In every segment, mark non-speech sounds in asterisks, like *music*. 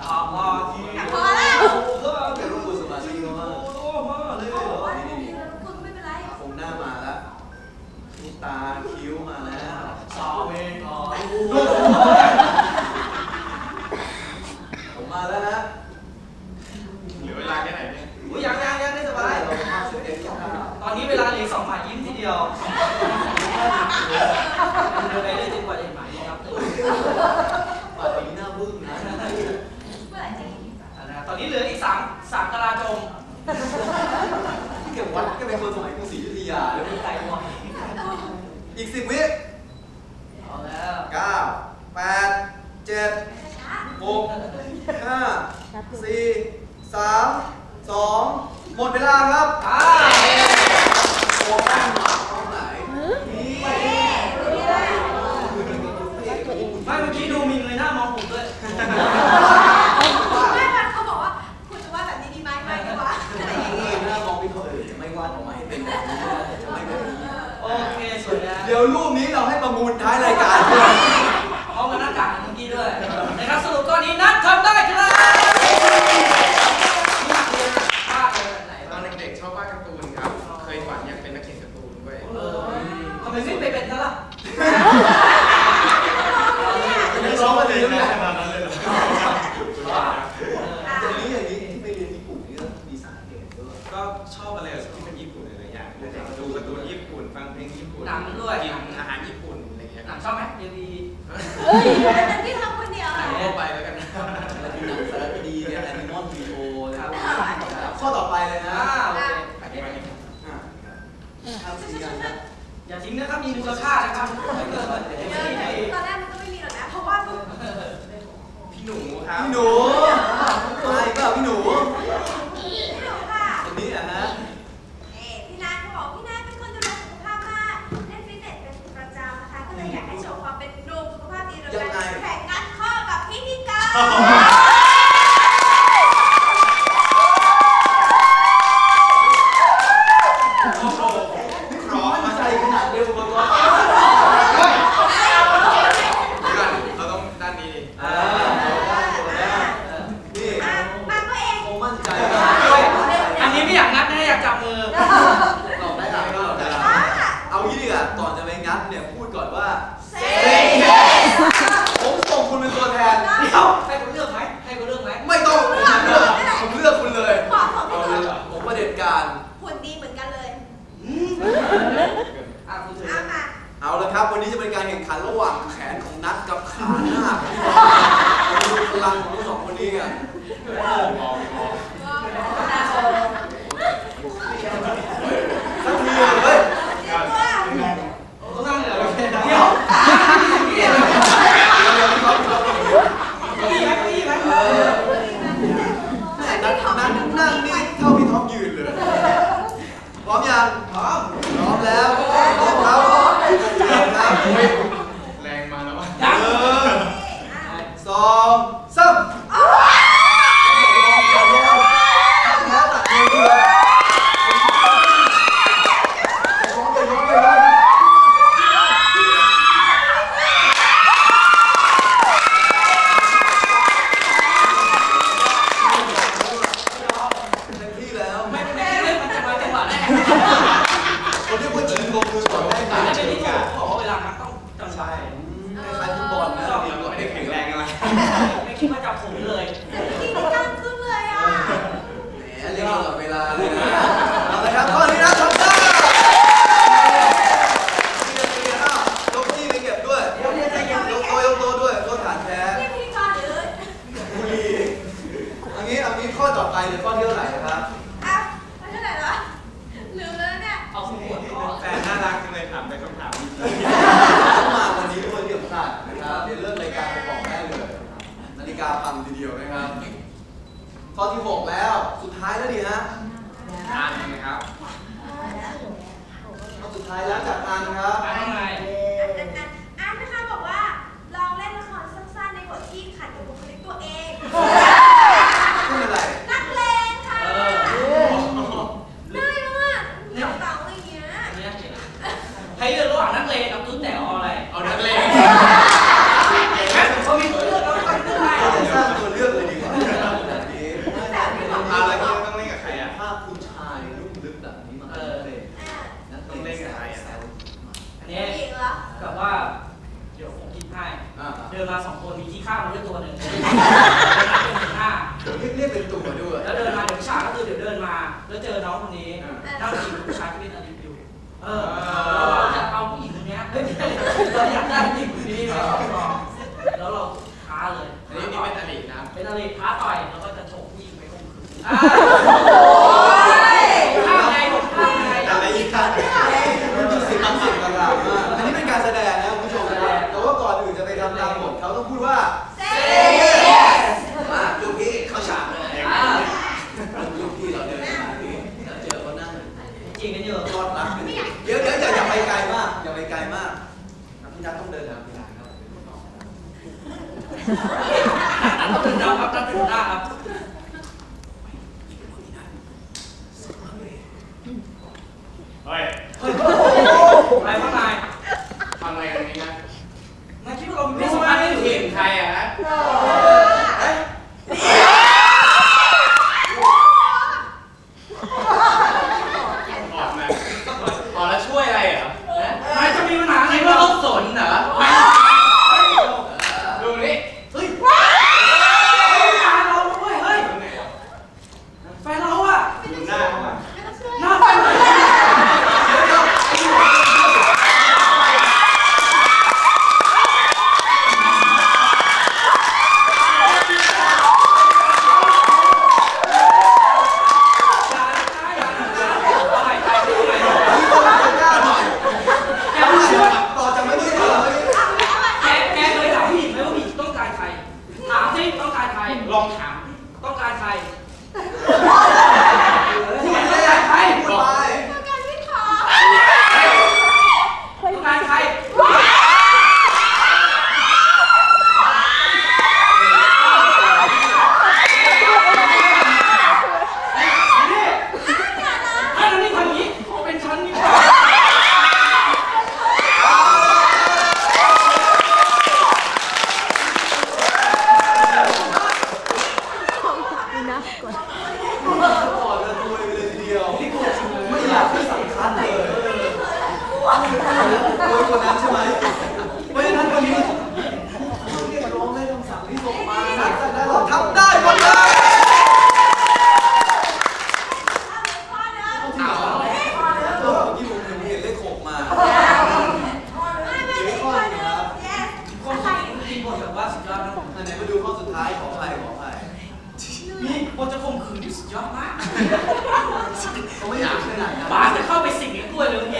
พอแล้วแต่ลูกคุณสมาชิกเขามากคุณไม่เป็นไรผมหน้ามาแล้วนี่ตาคิ้วมาแล้วสาวเองก่อนผมมาแล้วนะเหลือเวลาแค่ไหนเนี่ยอุ้ยยังยังยังได้สบายตอนนี้เวลาเหลือสองหมายยิ้มทีเดียวเดินไปเรื่อย เป็คนสมัยกรุงศรีอยุธยาแล้วใส่หมวกอีกสิบวิเอาแล้วเก้าแปดเจ็ดหกห้าสี่สามสองหมดเวลาครับอ่าโอ้ยตรงไหนนี่ไม่เมื่อกี้ดูมีเงยหน้ามองผมด้วย อบอะไรที่เป็นญี่ปุ่นหลายอย่างดูการ์ตูนญี่ปุ่นฟังเพลงญี่ปุ่นหนังด้วยกินอาหารญี่ปุ่นอะไรเงี้ยหนังชอบไหมเดี๋ยวดีเฮ้ยอันนั้พี่ทำคนเดียวอะไปแล้วกันหนังสารคดีเนี่ยแอนิมอลวิดีโอนะครข้อต่อไปเลยนะอย่าทิ้งนะครับมีมูลค่านะครับไม่เกินตอนแรกมันก็ไม่มีหรอกนะเพราะว่าพี่หนูครับพี่หนูอะไรก็พี่หนู Oh. *laughs* ครับ วันนี้จะเป็นการแข่งขันระหว่างแขนของนัทกับขาหน้า 好，上。 ษัทนะครับเดี๋ยวเริ่มรายการไปบอกแม่เลย นาฬิกาพังทีเดียวนะครับ ข้อที่ 6 แล้ว สุดท้ายแล้วดีฮะอ่านนะครับข้อสุดท้ายแล้วจากอ่านครับ Não pro! สิต้องการใคร ลองถาม ต้องการใครพูดไปใครพูดไป ไหนมาดูข้อสุดท้ายของใครของใครนี่พอจะคงคืนที่สุดยอดมาก เขาไม่อยากขนาดนั้นป๋าจะเข้าไปสิงไอ้กล้วยเลยเมื่อ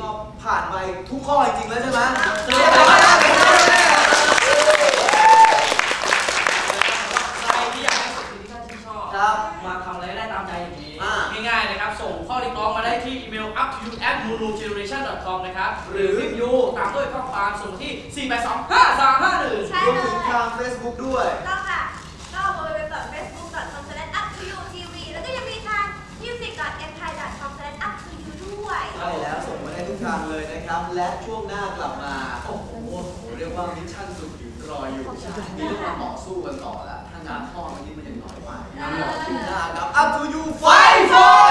ก็ผ่านไปทุกข้อจริงๆแล้วใช่ไหมเรียบอยวใครที่อยากให้สุดที่ท่าชื่นชอบมาทำอะไรได้ตามใจอย่างนี้ ง่ายๆนะครับ ส่งข้อรียร้องมาได้ที่อีเมล upyouappnugeneration.com นะครับ หรือวิวตามด้วยข้อความส่งที่ 4 8 2 5 3 5 1รวมถึงทาง Facebook ด้วย ต้องค่ะก็เว็บ facebook.com/uptoyoutv แล้วก็ยังมีทาง music.empire.com/uptoyou ด้วย ใช่แล้ว ครับ และช่วงหน้ากลับมาโอ้โหเรียกว่ามิชชั่นสุดหิวรออยู่มีเรื่องมาต่อสู้กันต่อแล้วถ้างานท่อเมื่อกี้มันยังน้อยไปน้ำหลอดถึงหน้าครับ up to you fight for